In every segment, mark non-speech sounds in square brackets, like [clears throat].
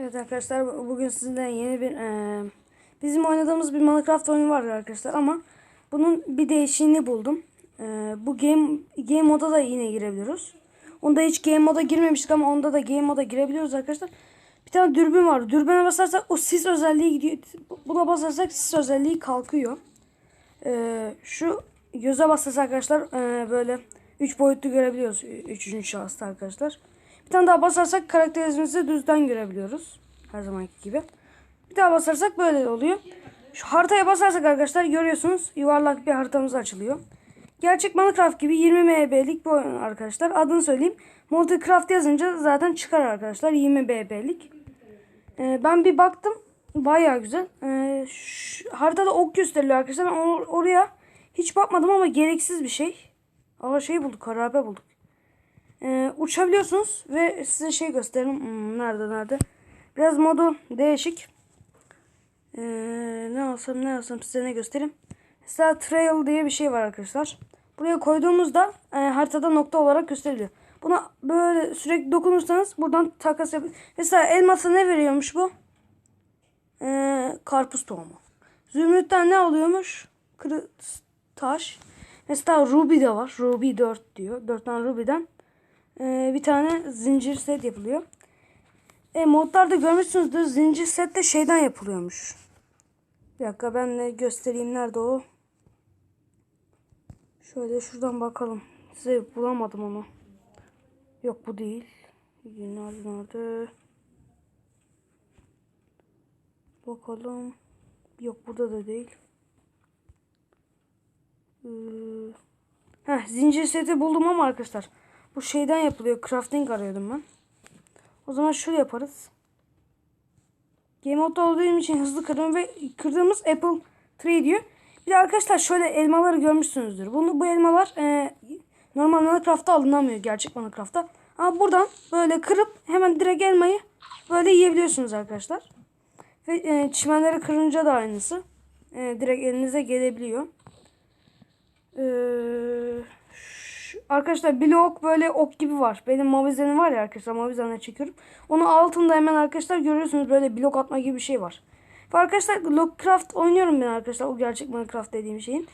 Evet arkadaşlar bugün sizinle yeni bir eee, bizim oynadığımız bir Minecraft oyunu var arkadaşlar ama bunun bir değişiğini buldum. Eee, bu game game moda da yine girebiliyoruz. Onda hiç game moda girmemiştik ama onda da game moda girebiliyoruz arkadaşlar. Bir tane dürbün var. Dürbüne basarsak o sis özelliği gidiyor. Buna basarsak sis özelliği kalkıyor. Eee, şu göze basarsak arkadaşlar eee, böyle 3 boyutlu görebiliyoruz. 3. şahısta arkadaşlar. Bir tane daha basarsak karakterimizi düzden görebiliyoruz. Her zamanki gibi. Bir daha basarsak böyle oluyor. Şu haritaya basarsak arkadaşlar görüyorsunuz yuvarlak bir haritamız açılıyor. Gerçek Minecraft gibi 20 MB'lik bir oyun arkadaşlar. Adını söyleyeyim. Multicraft yazınca zaten çıkar arkadaşlar 20 MB'lik. Ee, ben bir baktım. Bayağı güzel. Ee, şu- haritada ok gösteriliyor arkadaşlar. Ben or- oraya hiç bakmadım ama gereksiz bir şey. Aa şey bulduk. Harabe bulduk. Ee, uçabiliyorsunuz ve size şey göstereyim. Hmm, nerede nerede? Biraz modu değişik. Ee, ne alsam ne alsam size ne göstereyim. Mesela trail diye bir şey var arkadaşlar. Buraya koyduğumuzda e, haritada nokta olarak gösteriliyor. Buna böyle sürekli dokunursanız buradan takas yap. Mesela elmasa ne veriyormuş bu? Ee, karpuz tohumu. Zümrütten ne alıyormuş? Kırı taş. Mesela Ruby de var. Ruby 4 diyor. 4 tane Ruby'den ee, bir tane zincir set yapılıyor. E, modlarda görmüşsünüzdür. Zincir set de şeyden yapılıyormuş. Bir dakika ben de göstereyim nerede o. Şöyle şuradan bakalım. Size bulamadım onu. Yok bu değil. Nerede nerede? Bakalım. Yok burada da değil. Ee, heh, zincir seti buldum ama arkadaşlar. Bu şeyden yapılıyor. Crafting arıyordum ben. O zaman şöyle yaparız. Game mode'da olduğum için hızlı kırdım ve kırdığımız apple tree diyor. Bir de arkadaşlar şöyle elmaları görmüşsünüzdür. Bunu bu elmalar e, normal Minecraft'ta alınamıyor gerçek Minecraft'ta. Ama buradan böyle kırıp hemen direkt elmayı böyle yiyebiliyorsunuz arkadaşlar. Ve e, çimenleri kırınca da aynısı. E, direkt elinize gelebiliyor. Eee arkadaşlar blok böyle ok gibi var. Benim Mavizen'im var ya arkadaşlar Mavizen'le çekiyorum. Onun altında hemen arkadaşlar görüyorsunuz böyle blok atma gibi bir şey var. Ve arkadaşlar Lockcraft oynuyorum ben arkadaşlar. O gerçek Minecraft dediğim şeyin.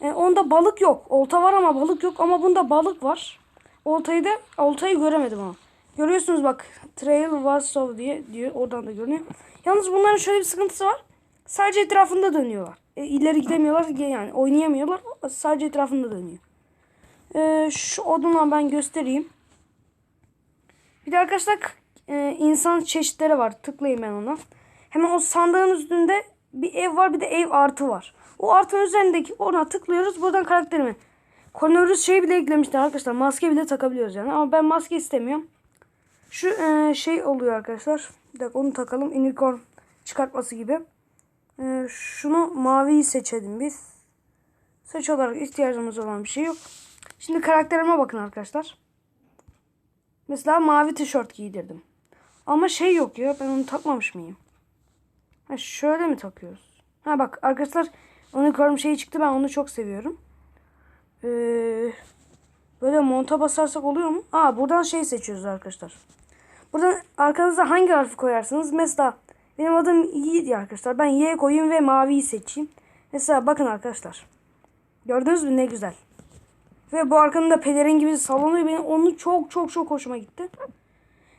E, onda balık yok. Olta var ama balık yok. Ama bunda balık var. Oltayı da oltayı göremedim ama. Görüyorsunuz bak Trail was so diye diyor. Oradan da görünüyor. Yalnız bunların şöyle bir sıkıntısı var. Sadece etrafında dönüyorlar. E, ileri gidemiyorlar yani oynayamıyorlar. Sadece etrafında dönüyor. Ee, şu odunla ben göstereyim. Bir de arkadaşlar e, insan çeşitleri var. Tıklayayım ben ona. Hemen o sandığın üstünde bir ev var bir de ev artı var. O artının üzerindeki ona tıklıyoruz. Buradan karakterimi. Koronavirüs şey bile eklemişler arkadaşlar. Maske bile takabiliyoruz yani. Ama ben maske istemiyorum. Şu e, şey oluyor arkadaşlar. Bir dakika onu takalım. Unicorn çıkartması gibi. E, şunu maviyi seçelim biz. Seç olarak ihtiyacımız olan bir şey yok. Şimdi karakterime bakın arkadaşlar. Mesela mavi tişört giydirdim. Ama şey yok ya ben onu takmamış mıyım? Ha şöyle mi takıyoruz? Ha bak arkadaşlar unicorn şeyi çıktı ben onu çok seviyorum. Ee, böyle monta basarsak oluyor mu? Aa buradan şey seçiyoruz arkadaşlar. Buradan arkanıza hangi harfi koyarsınız? Mesela benim adım Yiğit arkadaşlar. Ben Y koyayım ve maviyi seçeyim. Mesela bakın arkadaşlar. Gördünüz mü ne güzel. Ve bu arkanın da pelerin gibi sallanıyor. Benim onu çok çok çok hoşuma gitti.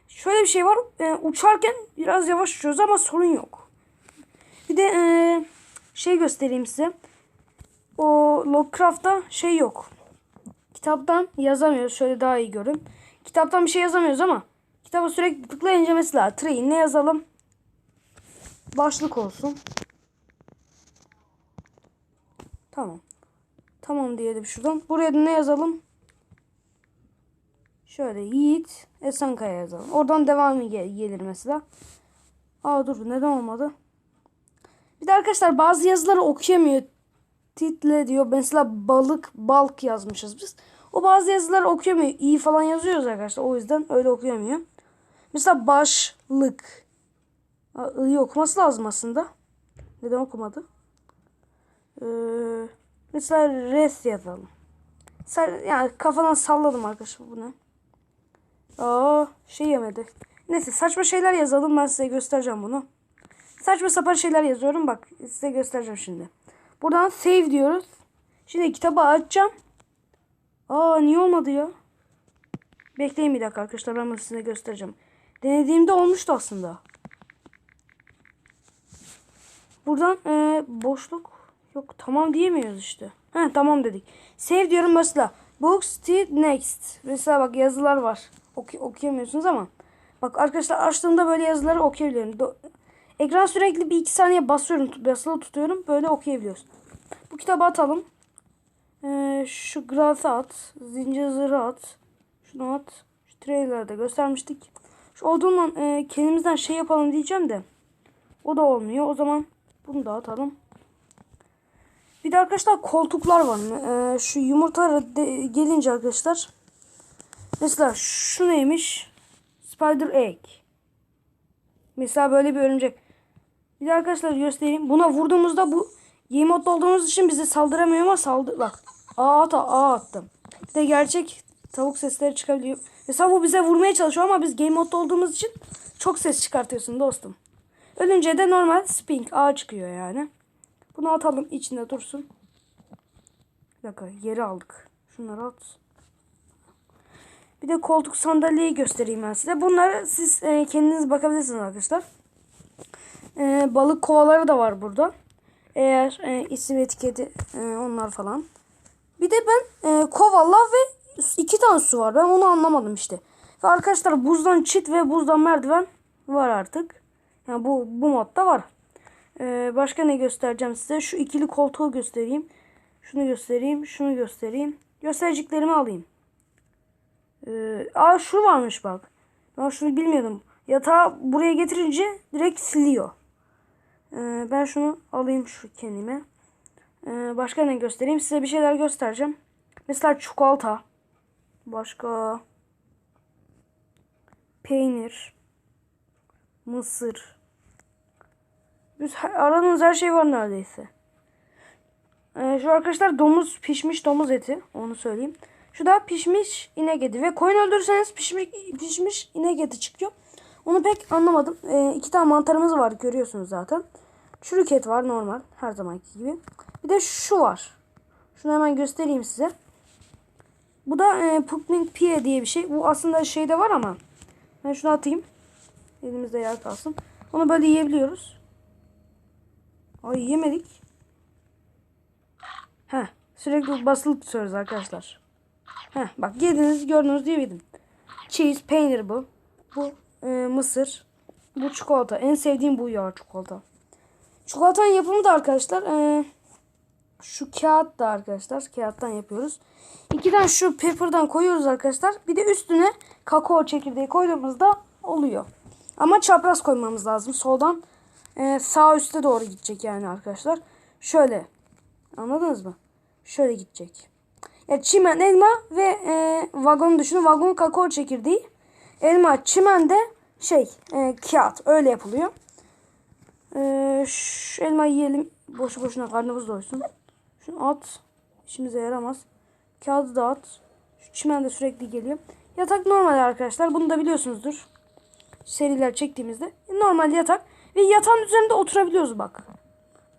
Şöyle bir şey var. e, uçarken biraz yavaş uçuyoruz ama sorun yok. Bir de e, şey göstereyim size. O Lovecraft'ta şey yok. Kitaptan yazamıyoruz. Şöyle daha iyi görün. Kitaptan bir şey yazamıyoruz ama kitaba sürekli tıklayınca mesela train ne yazalım? Başlık olsun. Tamam. Tamam diyelim şuradan. Buraya ne yazalım? Şöyle Yiğit Esenkaya yazalım. Oradan devamı gel- gelir mesela. Aa dur neden olmadı? Bir de arkadaşlar bazı yazıları okuyamıyor. Title diyor. Mesela balık, balk yazmışız biz. O bazı yazıları okuyamıyor. İyi falan yazıyoruz arkadaşlar. O yüzden öyle okuyamıyor. Mesela başlık. İyi okuması lazım aslında. Neden okumadı? Ee, mesela res yazalım. Yani kafadan salladım arkadaşlar bu ne? Aa şey yemedi. Neyse saçma şeyler yazalım ben size göstereceğim bunu. Saçma sapan şeyler yazıyorum bak size göstereceğim şimdi. Buradan save diyoruz. Şimdi kitabı açacağım. Aa niye olmadı ya? Bekleyin bir dakika arkadaşlar ben bunu size göstereceğim. Denediğimde olmuştu aslında. Buradan e, boşluk yok tamam diyemiyoruz işte. He tamam dedik. Save diyorum mesela. Books to next. Mesela bak yazılar var. Oku- okuyamıyorsunuz ama. Bak arkadaşlar açtığımda böyle yazıları okuyabiliyorum. Do- Ekran sürekli bir iki saniye basıyorum. Basılı tutuyorum. Böyle okuyabiliyoruz. Bu kitabı atalım. Ee, şu grafi at. Zincir zırhı at. Şunu at. Şu trailer'da göstermiştik. Şu odunla e, kendimizden şey yapalım diyeceğim de. O da olmuyor. O zaman bunu da atalım. Bir de arkadaşlar koltuklar var. Ee, şu yumurtalara gelince arkadaşlar. Mesela şu neymiş? Spider egg. Mesela böyle bir örümcek. Bir de arkadaşlar göstereyim. Buna vurduğumuzda bu game modda olduğumuz için bize saldıramıyor ama saldı bak. Aa at aa attım. Bir de gerçek tavuk sesleri çıkabiliyor. Mesela bu bize vurmaya çalışıyor ama biz game modda olduğumuz için çok ses çıkartıyorsun dostum. Ölünce de normal spink A çıkıyor yani. Bunu atalım içinde dursun. Bir dakika yeri aldık. Şunları at. Bir de koltuk sandalyeyi göstereyim ben size. Bunları siz e, kendiniz bakabilirsiniz arkadaşlar. E, balık kovaları da var burada. Eğer e, isim etiketi e, onlar falan. Bir de ben e, kova lav ve iki tane su var. Ben onu anlamadım işte. Ve arkadaşlar buzdan çit ve buzdan merdiven var artık. Yani bu bu modda var. Ee, başka ne göstereceğim size? Şu ikili koltuğu göstereyim. Şunu göstereyim. Şunu göstereyim. Göstericiklerimi alayım. Ee, aa şu varmış bak. Ben şunu bilmiyordum. Yatağı buraya getirince direkt siliyor. Ee, ben şunu alayım şu kendime. Ee, başka ne göstereyim? Size bir şeyler göstereceğim. Mesela çikolata. Başka peynir. Mısır. Biz aradığınız her şey var neredeyse. Ee, şu arkadaşlar domuz pişmiş domuz eti. Onu söyleyeyim. Şu da pişmiş inek eti. Ve koyun öldürürseniz pişmiş, pişmiş inek eti çıkıyor. Onu pek anlamadım. Ee, iki tane mantarımız var görüyorsunuz zaten. Çürük et var normal. Her zamanki gibi. Bir de şu var. Şunu hemen göstereyim size. Bu da e, Pupling Pie diye bir şey. Bu aslında şeyde var ama. Ben şunu atayım. Elimizde yer kalsın. Onu böyle yiyebiliyoruz. Ay yemedik. Heh. Sürekli basılı tutuyoruz arkadaşlar. Heh. Bak yediniz gördünüz diye yedim. Cheese, peynir bu. Bu e, mısır. Bu çikolata. En sevdiğim bu ya çikolata. Çikolatanın yapımı da arkadaşlar e, şu kağıt da arkadaşlar. Kağıttan yapıyoruz. İki tane şu pepper'dan koyuyoruz arkadaşlar. Bir de üstüne kakao çekirdeği koyduğumuzda oluyor. Ama çapraz koymamız lazım. Soldan e, sağ üste doğru gidecek yani arkadaşlar. Şöyle. Anladınız mı? Şöyle gidecek. Ya çimen, elma ve e, vagonu düşünün. Vagon kakao çekirdeği. Elma, çimen de şey e, kağıt. Öyle yapılıyor. E, şu elmayı yiyelim. Boşu boşuna karnımız doysun. Şunu at. İşimize yaramaz. Kağıdı da at. Şu çimen de sürekli geliyor. Yatak normal arkadaşlar. Bunu da biliyorsunuzdur. Seriler çektiğimizde. Normal yatak. Ve yatağın üzerinde oturabiliyoruz bak.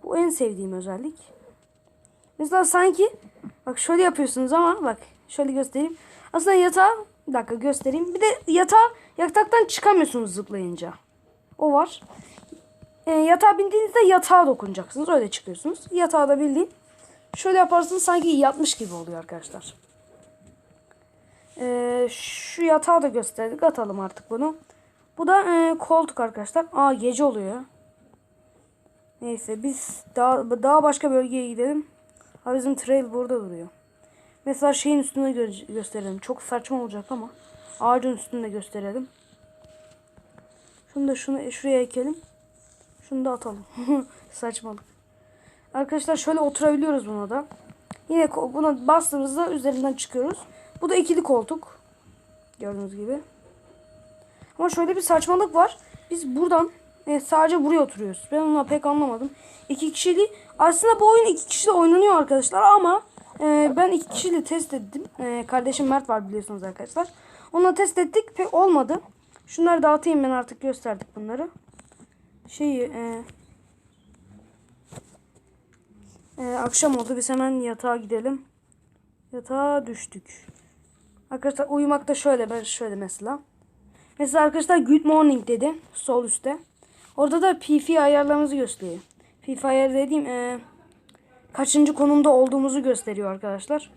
Bu en sevdiğim özellik. Mesela sanki bak şöyle yapıyorsunuz ama bak şöyle göstereyim. Aslında yatağı bir dakika göstereyim. Bir de yatağa yataktan çıkamıyorsunuz zıplayınca. O var. E, yatağa bindiğinizde yatağa dokunacaksınız. Öyle çıkıyorsunuz. Yatağa da bildiğin şöyle yaparsınız sanki yatmış gibi oluyor arkadaşlar. E, şu yatağı da gösterdik. Atalım artık bunu. Bu da e, koltuk arkadaşlar. Aa gece oluyor. Neyse biz daha, daha başka bölgeye gidelim. Ha bizim trail burada duruyor. Mesela şeyin üstünde gö- gösterelim. Çok saçma olacak ama. Ağacın üstünde gösterelim. Şunu da şunu şuraya ekelim. Şunu da atalım. [laughs] Saçmalık. Arkadaşlar şöyle oturabiliyoruz buna da. Yine buna bastığımızda üzerinden çıkıyoruz. Bu da ikili koltuk. Gördüğünüz gibi. Ama şöyle bir saçmalık var. Biz buradan e, sadece buraya oturuyoruz. Ben onu pek anlamadım. İki kişili aslında bu oyun iki kişiyle oynanıyor arkadaşlar ama e, ben iki kişiyle test ettim. E, kardeşim Mert var biliyorsunuz arkadaşlar. Onunla test ettik pek olmadı. Şunları dağıtayım ben artık gösterdik bunları. Şeyi e, e, akşam oldu biz hemen yatağa gidelim. Yatağa düştük. Arkadaşlar uyumakta şöyle ben şöyle mesela. Mesela arkadaşlar good morning dedi sol üstte. Orada da PF ayarlarımızı gösteriyor. PF ayarı dediğim e, kaçıncı konumda olduğumuzu gösteriyor arkadaşlar.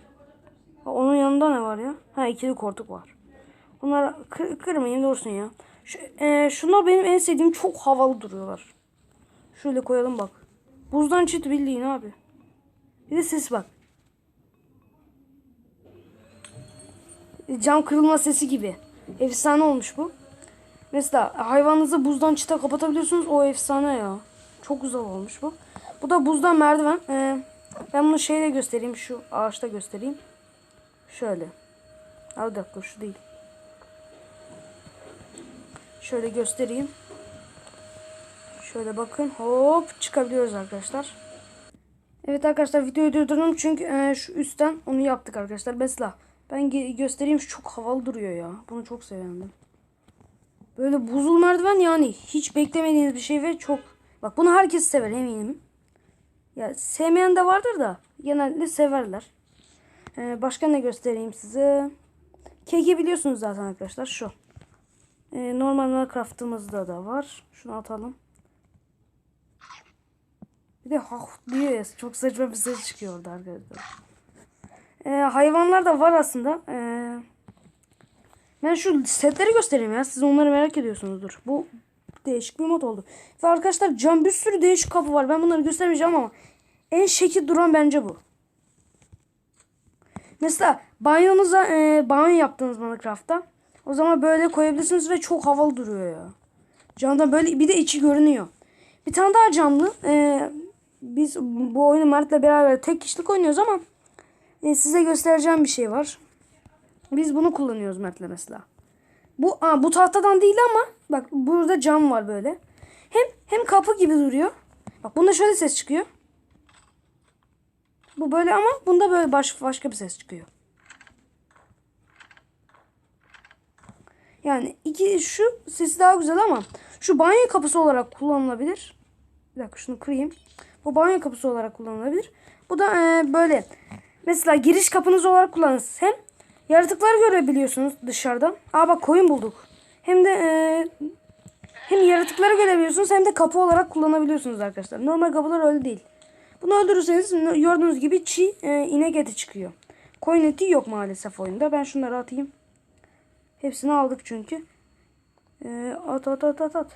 Onun yanında ne var ya? Ha ikili koltuk var. Bunlar kır, kırmayayım dursun ya. Şu, e, şunlar benim en sevdiğim çok havalı duruyorlar. Şöyle koyalım bak. Buzdan çit bildiğin abi. Bir de ses bak. Cam kırılma sesi gibi. Efsane olmuş bu. Mesela hayvanınızı buzdan çita kapatabiliyorsunuz. O efsane ya. Çok güzel olmuş bu. Bu da buzdan merdiven. Ee, ben bunu şeyle göstereyim. Şu ağaçta göstereyim. Şöyle. Al bir dakika şu değil. Şöyle göstereyim. Şöyle bakın. Hop çıkabiliyoruz arkadaşlar. Evet arkadaşlar videoyu durdurdum çünkü e, şu üstten onu yaptık arkadaşlar. Mesela ben göstereyim çok havalı duruyor ya. Bunu çok sevindim. Böyle buzul merdiven yani hiç beklemediğiniz bir şey ve çok bak bunu herkes sever eminim. Ya sevmeyen de vardır da genelde severler. Ee, başka ne göstereyim size? Keki biliyorsunuz zaten arkadaşlar şu. Ee, normal Minecraft'ımızda da var. Şunu atalım. Bir de hah diyor ya çok saçma bir ses çıkıyor orada arkadaşlar. Ee, hayvanlar da var aslında. Ee, ben şu setleri göstereyim ya. Siz onları merak ediyorsunuzdur. Bu değişik bir mod oldu. Ve arkadaşlar cam bir sürü değişik kapı var. Ben bunları göstermeyeceğim ama en şekil duran bence bu. Mesela banyonuza e, banyo yaptınız Minecraft'ta. O zaman böyle koyabilirsiniz ve çok havalı duruyor ya. Camda böyle bir de içi görünüyor. Bir tane daha camlı. E, biz bu oyunu Mert'le beraber tek kişilik oynuyoruz ama e, size göstereceğim bir şey var. Biz bunu kullanıyoruz Mert'le mesela. Bu aa, bu tahtadan değil ama bak burada cam var böyle. Hem hem kapı gibi duruyor. Bak bunda şöyle ses çıkıyor. Bu böyle ama bunda böyle baş, başka bir ses çıkıyor. Yani iki şu sesi daha güzel ama şu banyo kapısı olarak kullanılabilir. Bir dakika şunu kırayım. Bu banyo kapısı olarak kullanılabilir. Bu da e, böyle mesela giriş kapınız olarak kullanırsınız. Hem yaratıklar görebiliyorsunuz dışarıdan. Aa bak koyun bulduk. Hem de e, hem yaratıkları görebiliyorsunuz hem de kapı olarak kullanabiliyorsunuz arkadaşlar. Normal kapılar öyle değil. Bunu öldürürseniz gördüğünüz gibi çiğ e, inek eti çıkıyor. Koyun eti yok maalesef oyunda. Ben şunları atayım. Hepsini aldık çünkü. E, at at at at at.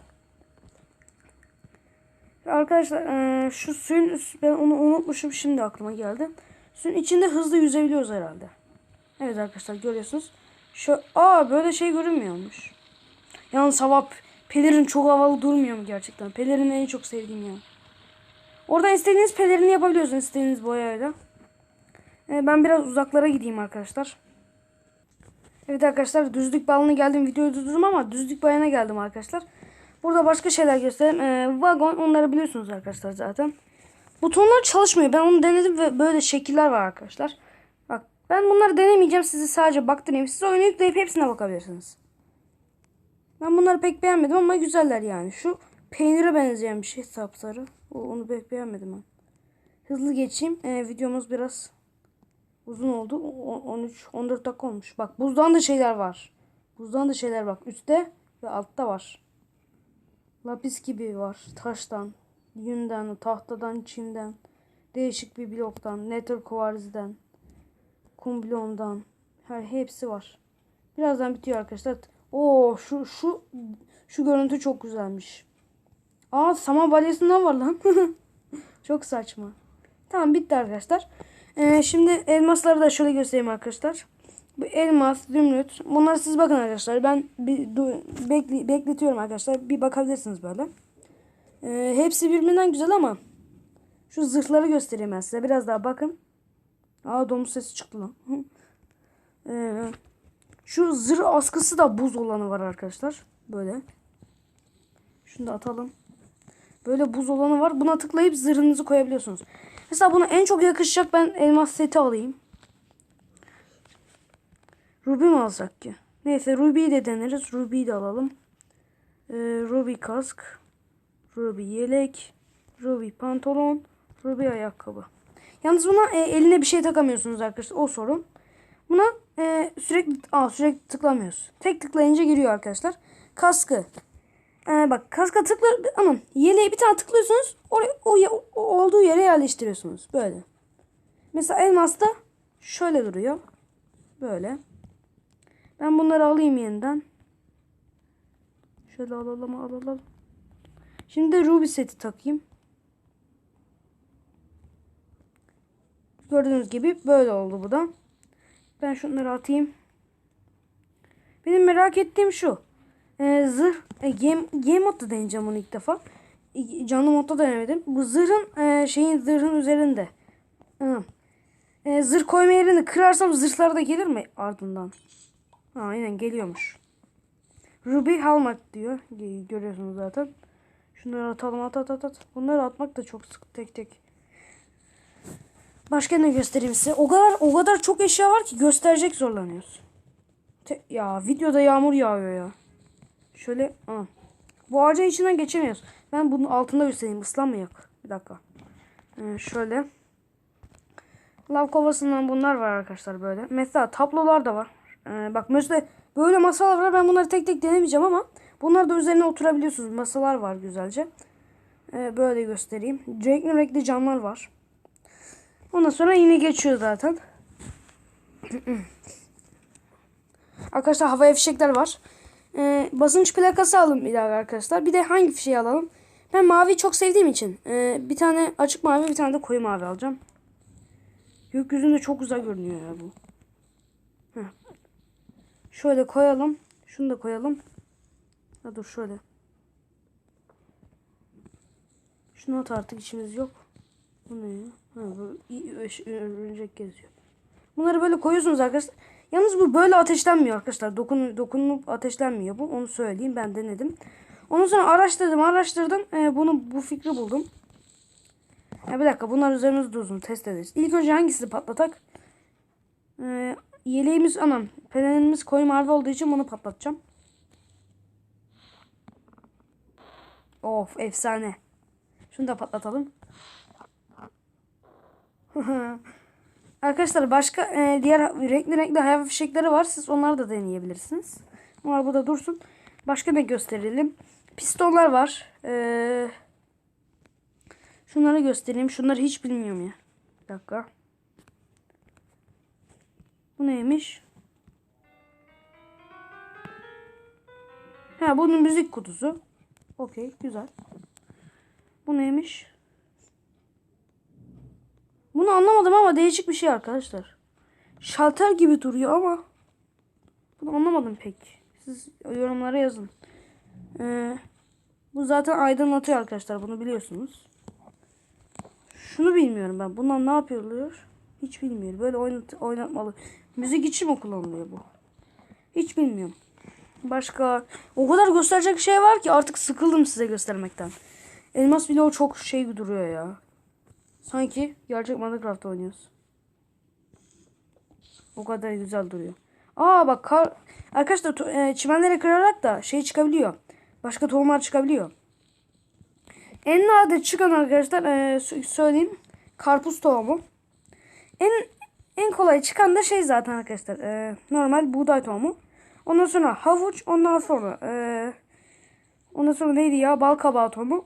Arkadaşlar e, şu suyun üst- ben onu unutmuşum şimdi aklıma geldi. Suyun içinde hızlı yüzebiliyoruz herhalde. Evet arkadaşlar görüyorsunuz. Şu aa böyle şey görünmüyormuş. Yalnız hava pelerin çok havalı durmuyor mu gerçekten? Pelerin en çok sevdiğim ya. Oradan istediğiniz pelerini yapabiliyorsunuz istediğiniz boyayla. Ee, ben biraz uzaklara gideyim arkadaşlar. Evet arkadaşlar düzlük balına geldim videoyu durdurdum ama düzlük bayana geldim arkadaşlar. Burada başka şeyler göstereyim. Ee, vagon onları biliyorsunuz arkadaşlar zaten. Butonlar çalışmıyor. Ben onu denedim ve böyle şekiller var arkadaşlar. Bak ben bunları denemeyeceğim. Sizi sadece baktırayım. Siz oyunu yükleyip hepsine bakabilirsiniz. Ben bunları pek beğenmedim ama güzeller yani. Şu peynire benzeyen bir şey sapsarı. Onu pek beğenmedim ben. Hızlı geçeyim. Ee, videomuz biraz uzun oldu. O- 13 14 dakika olmuş. Bak buzdan da şeyler var. Buzdan da şeyler bak. Üstte ve altta var. Lapis gibi var. Taştan, yünden, tahtadan, çimden, değişik bir bloktan, nether kuvarziden, kum bloğundan. Her hepsi var. Birazdan bitiyor arkadaşlar. Oo şu şu şu görüntü çok güzelmiş. Aa saman balyasından var lan. [laughs] çok saçma. Tamam bitti arkadaşlar. Ee, şimdi elmasları da şöyle göstereyim arkadaşlar. Bu elmas, zümrüt. Bunları siz bakın arkadaşlar. Ben bir bekli- bekletiyorum arkadaşlar. Bir bakabilirsiniz böyle. Ee, hepsi birbirinden güzel ama şu zırhları göstereyim ben size. Biraz daha bakın. Aa domuz sesi çıktı lan. Ee, şu zırh askısı da buz olanı var arkadaşlar. Böyle. Şunu da atalım. Böyle buz olanı var. Buna tıklayıp zırhınızı koyabiliyorsunuz. Mesela buna en çok yakışacak ben elmas seti alayım. Ruby mi alsak ki? Neyse Ruby'yi de deneriz. Ruby'yi de alalım. Ee, Ruby kask. Ruby yelek. Ruby pantolon. Ruby ayakkabı. Yalnız buna e, eline bir şey takamıyorsunuz arkadaşlar. O sorun. Buna e, sürekli aa, sürekli tıklamıyoruz. Tek tıklayınca giriyor arkadaşlar. Kaskı. E, bak kaska tıkla aman yeleği bir tane tıklıyorsunuz. Oraya, o, o olduğu yere yerleştiriyorsunuz. Böyle. Mesela elmasta şöyle duruyor. Böyle. Ben bunları alayım yeniden. Şöyle alalım alalım. Şimdi de Ruby seti takayım. Gördüğünüz gibi böyle oldu bu da. Ben şunları atayım. Benim merak ettiğim şu. Ee, zırh. E, game, game modda deneyeceğim onu ilk defa. E, Canlı modda denemedim. Bu zırhın e, şeyin zırhın üzerinde. Hı. E, zırh koyma yerini kırarsam zırhlar da gelir mi ardından? Ha, aynen geliyormuş. Ruby Helmet diyor. Görüyorsunuz zaten. Şunları atalım at at at at. Bunları atmak da çok sık tek tek. Başka ne göstereyim size? O kadar o kadar çok eşya var ki gösterecek zorlanıyoruz. Te- ya videoda yağmur yağıyor ya. Şöyle aa. Bu ağacın içinden geçemiyoruz. Ben bunun altında göstereyim ıslanmayak. Bir dakika. Ee, şöyle. Lav kovasından bunlar var arkadaşlar böyle. Mesela tablolar da var. Ee, bak mesela böyle masalar var. Ben bunları tek tek denemeyeceğim ama bunlar da üzerine oturabiliyorsunuz. Masalar var güzelce. Ee, böyle göstereyim. Renkli renkli camlar var. Ondan sonra yine geçiyor zaten. [clears throat] arkadaşlar havaya fişekler var. Ee, basınç plakası bir daha arkadaşlar. Bir de hangi fişeği alalım? Ben mavi çok sevdiğim için e, bir tane açık mavi bir tane de koyu mavi alacağım. Gökyüzünde çok güzel görünüyor ya bu. Heh. Şöyle koyalım. Şunu da koyalım. Ha dur şöyle. Şunu at artık işimiz yok. Bu ne ya? Ha, bu örümcek geziyor. Bunları böyle koyuyorsunuz arkadaşlar. Yalnız bu böyle ateşlenmiyor arkadaşlar. Dokun, dokunup ateşlenmiyor bu. Onu söyleyeyim. Ben denedim. Ondan sonra araştırdım araştırdım. Ee, bunu bu fikri buldum. Ya bir dakika bunlar üzerimiz dursun test ederiz. İlk önce hangisini patlatak? Ee, yeleğimiz anam. Pelenimiz koyu mavi olduğu için bunu patlatacağım. Of efsane. Şunu da patlatalım. [laughs] Arkadaşlar başka e, diğer renkli renkli hayvan fişekleri var. Siz onları da deneyebilirsiniz. Onlar burada dursun. Başka ne gösterelim? Pistonlar var. Eee Şunları göstereyim. Şunları hiç bilmiyorum ya. Bir dakika. Bu neymiş? Ha bunun müzik kutusu. Okey güzel. Bu neymiş? Bunu anlamadım ama değişik bir şey arkadaşlar. Şalter gibi duruyor ama bunu anlamadım pek. Siz yorumlara yazın. Ee, bu zaten aydınlatıyor arkadaşlar. Bunu biliyorsunuz. Şunu bilmiyorum ben. Bundan ne yapılıyor? Hiç bilmiyorum. Böyle oynat oynatmalı. Müzik için mi kullanılıyor bu? Hiç bilmiyorum. Başka o kadar gösterecek şey var ki artık sıkıldım size göstermekten. Elmas bloğu çok şey duruyor ya. Sanki gerçek Minecraft oynuyoruz. O kadar güzel duruyor. Aa bak kar... arkadaşlar e, çimenleri kırarak da şey çıkabiliyor. Başka tohumlar çıkabiliyor. En nadir çıkan arkadaşlar e, sö- söyleyeyim. Karpuz tohumu. En en kolay çıkan da şey zaten arkadaşlar. e, normal buğday tohumu. Ondan sonra havuç. Ondan sonra e, ondan sonra neydi ya? Bal kabağı tohumu.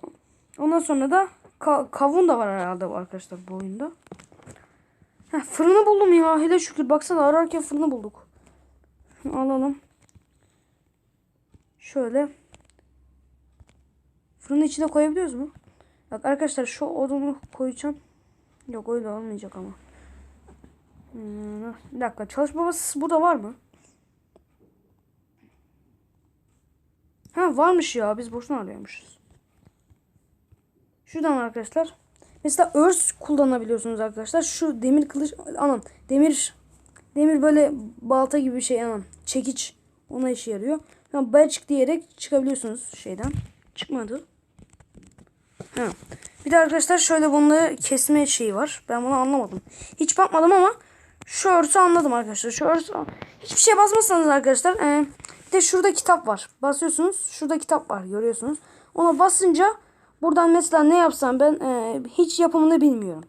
Ondan sonra da ka- kavun da var herhalde arkadaşlar bu oyunda. Heh, fırını buldum ya. Hele şükür. Baksana ararken fırını bulduk. Alalım. Şöyle. Fırının içine koyabiliyoruz mu? Bak arkadaşlar şu odunu koyacağım. Yok öyle olmayacak ama. Hmm, bir dakika çalışma masası burada var mı? Ha varmış ya biz boşuna arıyormuşuz. Şuradan arkadaşlar. Mesela örs kullanabiliyorsunuz arkadaşlar. Şu demir kılıç anam demir demir böyle balta gibi bir şey anam çekiç ona işe yarıyor. Yani badge diyerek çıkabiliyorsunuz şeyden. Çıkmadı. Ha. Bir de arkadaşlar şöyle bunları kesme şeyi var. Ben bunu anlamadım. Hiç bakmadım ama şu örsü anladım arkadaşlar. Şu örsü hiçbir şey basmazsanız arkadaşlar e, De şurada kitap var. Basıyorsunuz. Şurada kitap var. Görüyorsunuz. Ona basınca buradan mesela ne yapsam ben e, hiç yapımını bilmiyorum.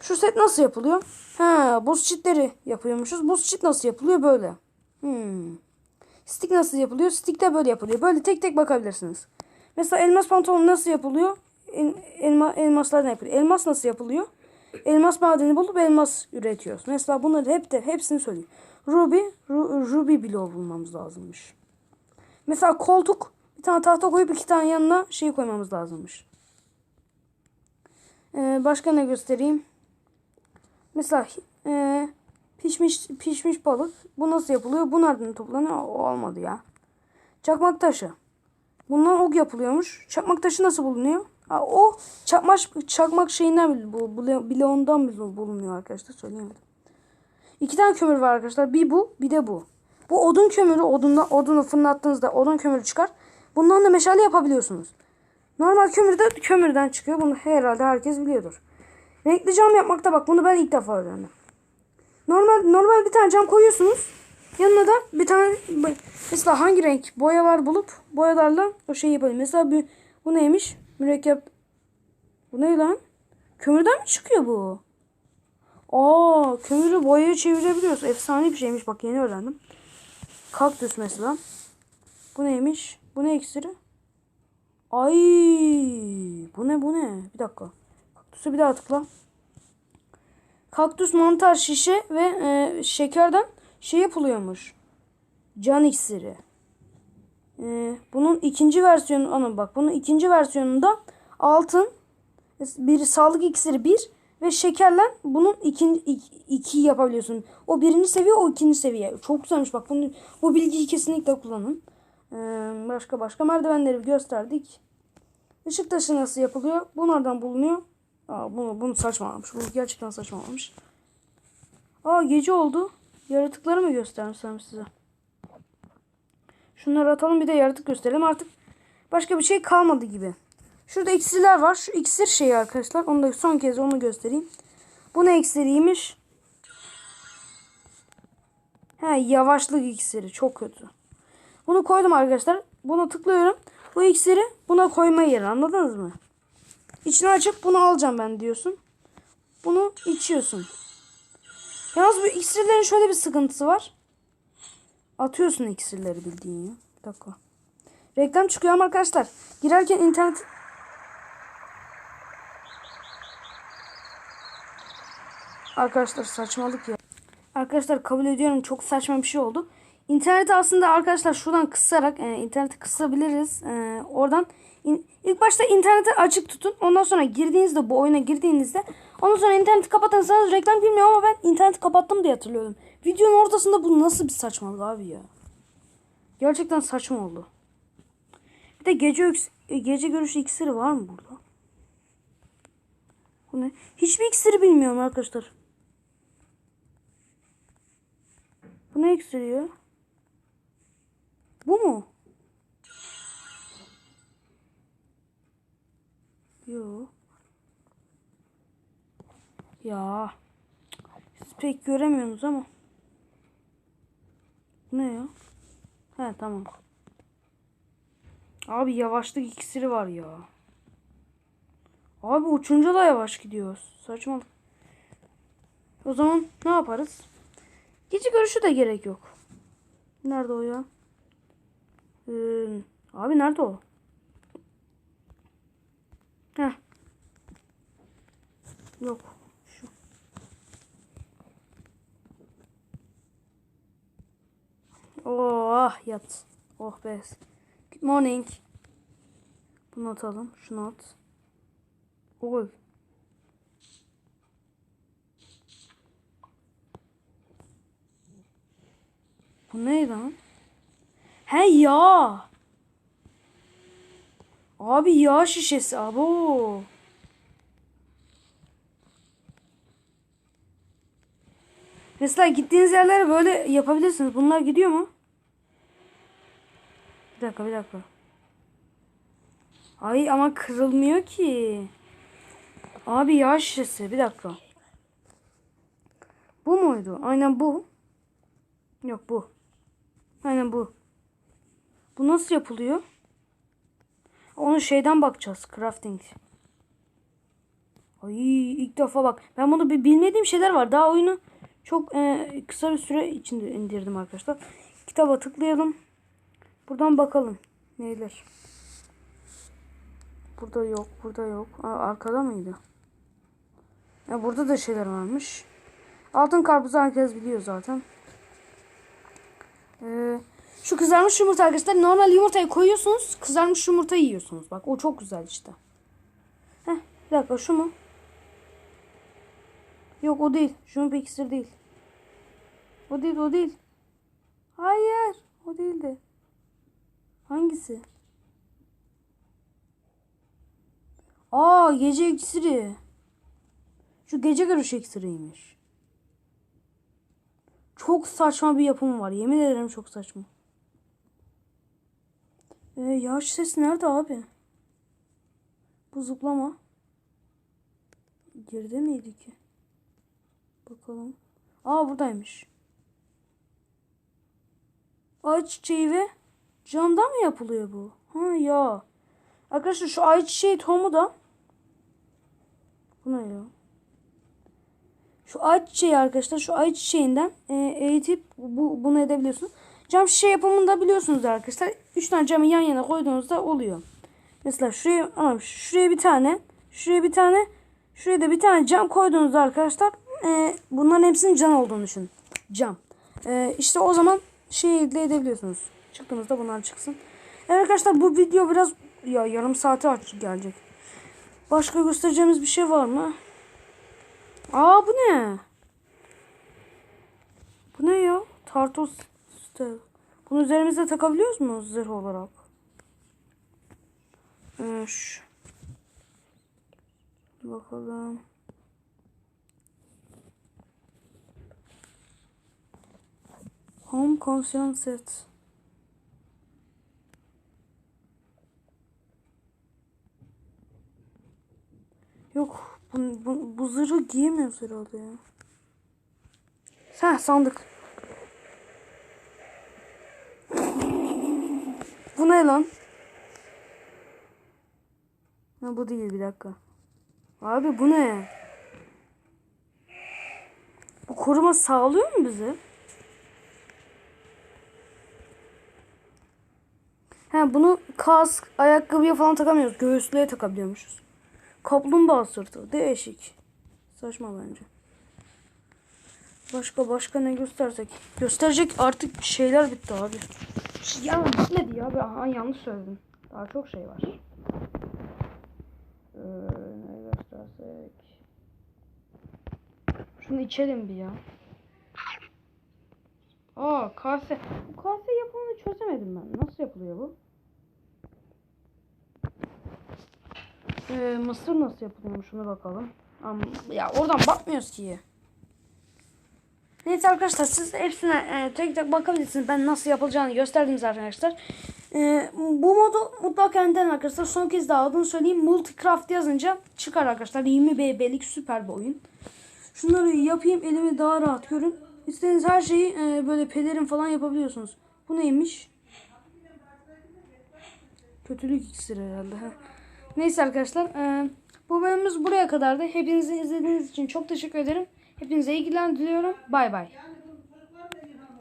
Şu set nasıl yapılıyor? Ha, buz çitleri yapıyormuşuz. Buz çit nasıl yapılıyor? Böyle. Hmm. Stick nasıl yapılıyor? Stick de böyle yapılıyor. Böyle tek tek bakabilirsiniz. Mesela elmas pantolon nasıl yapılıyor? El, elma, elmaslar ne yapılıyor? Elmas nasıl yapılıyor? Elmas madeni bulup elmas üretiyoruz. Mesela bunları hep de hepsini söyleyeyim. Ruby, ru, Ruby bloğu bulmamız lazımmış. Mesela koltuk bir tane tahta koyup iki tane yanına şey koymamız lazımmış. Ee, başka ne göstereyim? Mesela e, pişmiş pişmiş balık. Bu nasıl yapılıyor? Bu nereden toplanıyor? O olmadı ya. Çakmak taşı. Bundan ok yapılıyormuş. Çakmak taşı nasıl bulunuyor? Ha, o çakmak çakmak şeyinden bu bloğundan bulunuyor arkadaşlar söyleyemedim. İki tane kömür var arkadaşlar. Bir bu, bir de bu. Bu odun kömürü, odunla, odunu fırlattığınızda odun kömürü çıkar. Bundan da meşale yapabiliyorsunuz. Normal kömür de kömürden çıkıyor. Bunu herhalde herkes biliyordur. Renkli cam yapmakta bak bunu ben ilk defa öğrendim. Normal normal bir tane cam koyuyorsunuz. Yanına da bir tane mesela hangi renk boyalar bulup boyalarla o şeyi yapalım. Mesela bir, bu neymiş? Mürekkep. Bu ne lan? Kömürden mi çıkıyor bu? Aa, kömürü boyaya çevirebiliyoruz. Efsane bir şeymiş. Bak yeni öğrendim. Kaktüs mesela. Bu neymiş? Bu ne iksiri? Ay, bu ne bu ne? Bir dakika. Kaktüsü bir daha tıkla. Kaktüs mantar şişe ve e, şekerden şey yapılıyormuş. Can iksiri. E, bunun ikinci versiyonu ana bak bunun ikinci versiyonunda altın bir sağlık iksiri bir ve şekerle bunun ikinci iki, iki yapabiliyorsun. O birinci seviye o ikinci seviye. Çok güzelmiş bak bunu bu bilgiyi kesinlikle kullanın. Ee, başka başka merdivenleri gösterdik. Işık taşı nasıl yapılıyor? Bunlardan bulunuyor. Aa, bunu, bunu saçmalamış. Bu gerçekten saçmalamış. Aa gece oldu. Yaratıkları mı göstermişsem size? Şunları atalım bir de yaratık gösterelim. Artık başka bir şey kalmadı gibi. Şurada iksirler var. Şu iksir şeyi arkadaşlar. Onu da son kez onu göstereyim. Bu ne iksiriymiş? He yavaşlık iksiri. Çok kötü. Bunu koydum arkadaşlar. Bunu tıklıyorum. Bu iksiri buna koyma yeri anladınız mı? İçini açıp bunu alacağım ben diyorsun. Bunu içiyorsun. Yalnız bu iksirlerin şöyle bir sıkıntısı var. Atıyorsun iksirleri bildiğin ya. Bir dakika. Reklam çıkıyor ama arkadaşlar. Girerken internet... Arkadaşlar saçmalık ya. Arkadaşlar kabul ediyorum çok saçma bir şey oldu. İnterneti aslında arkadaşlar şuradan kısarak e, interneti kısabiliriz. E, oradan in, ilk başta interneti açık tutun. Ondan sonra girdiğinizde bu oyuna girdiğinizde ondan sonra interneti kapatırsanız reklam girmiyor ama ben interneti kapattım diye hatırlıyorum. Videonun ortasında bu nasıl bir saçmalık abi ya. Gerçekten saçma oldu. Bir de gece e, gece görüşü iksiri var mı burada? Bu ne? Hiçbir iksiri bilmiyorum arkadaşlar. Bu ne ya? Bu mu? Yo. Ya. Siz pek göremiyorsunuz ama. Ne ya? He tamam. Abi yavaşlık iksiri var ya. Abi uçunca da yavaş gidiyoruz. Saçmalık. O zaman ne yaparız? Gece görüşü de gerek yok. Nerede o ya? Ee, abi nerede o? Heh. Yok. Şu. Oh yat. Oh be. Good morning. Bunu atalım. Şunu at. Oy. Bu ne lan? He ya. Abi yağ şişesi abo. Mesela gittiğiniz yerlere böyle yapabilirsiniz. Bunlar gidiyor mu? Bir dakika bir dakika. Ay ama kırılmıyor ki. Abi yağ şişesi. Bir dakika. Bu muydu? Aynen bu. Yok bu. Aynen bu. Bu nasıl yapılıyor? Onu şeyden bakacağız. Crafting. Ay ilk defa bak. Ben bunu bir bilmediğim şeyler var. Daha oyunu çok e, kısa bir süre içinde indirdim arkadaşlar. Kitaba tıklayalım. Buradan bakalım. Neyler? Burada yok. Burada yok. Aa, arkada mıydı? Ya burada da şeyler varmış. Altın karpuzu herkes biliyor zaten. Ee, şu kızarmış yumurta arkadaşlar normal yumurtayı koyuyorsunuz. Kızarmış yumurtayı yiyorsunuz. Bak o çok güzel işte. Heh, bir dakika şu mu? Yok o değil. Şunun bir iksir değil. O değil o değil. Hayır o değildi. Hangisi? Aa gece iksiri. Şu gece görüş iksiriymiş. Çok saçma bir yapım var. Yemin ederim çok saçma. Ee, yağış sesi nerede abi? Bu zıplama. Geride miydi ki? Bakalım. Aa buradaymış. Ay çiçeği ve camdan mı yapılıyor bu? Ha ya. Arkadaşlar şu ay çiçeği tohumu da bu ne ya? Şu ay çiçeği arkadaşlar şu ay çiçeğinden e, eğitip bu, bunu edebiliyorsun. Cam şişe yapımını da biliyorsunuz arkadaşlar. 3 tane camı yan yana koyduğunuzda oluyor. Mesela şuraya ama şuraya bir tane, şuraya bir tane, şuraya da bir tane cam koyduğunuzda arkadaşlar e, bunların hepsinin cam olduğunu düşünün. Cam. E, işte o zaman şey elde edebiliyorsunuz. Çıktığınızda bunlar çıksın. Evet arkadaşlar bu video biraz ya yarım saate aç gelecek. Başka göstereceğimiz bir şey var mı? Aa bu ne? Bu ne ya? Tartos Stav. Bunu üzerimize takabiliyoruz mu zırh olarak? Ee. Bakalım. Home Conscience Set. Yok. Bu, bu, zırhı giyemiyoruz herhalde ya. Heh sandık. Bu ne lan? Ha, bu değil bir dakika. Abi bu ne? Bu koruma sağlıyor mu bize? He bunu kask, ayakkabıya falan takamıyoruz. Göğüslüğe takabiliyormuşuz. Kaplumbağa sırtı. Değişik. Saçma bence. Başka başka ne göstersek? Gösterecek artık şeyler bitti abi. Ya bitmedi ya. Aha, yanlış söyledim. Daha çok şey var. Ee, ne göstersek? Şunu içelim bir ya. Aa kase. Bu kase yapımını çözemedim ben. Nasıl yapılıyor bu? Ee, mısır nasıl yapılıyormuş şuna bakalım. Ya oradan bakmıyoruz ki. Neyse arkadaşlar siz hepsine e, tek tek bakabilirsiniz. Ben nasıl yapılacağını gösterdim zaten arkadaşlar. E, bu modu mutlaka indirin arkadaşlar. Son kez daha adını söyleyeyim. Multicraft yazınca çıkar arkadaşlar. 20 BB'lik süper bir oyun. Şunları yapayım elimi daha rahat görün. İstediğiniz her şeyi e, böyle pelerin falan yapabiliyorsunuz. Bu neymiş? Kötülük iksiri herhalde. Heh. Neyse arkadaşlar. e, bu bölümümüz buraya kadardı. Hepinizi izlediğiniz için çok teşekkür ederim. Hepinize iyi diliyorum. Bay bay.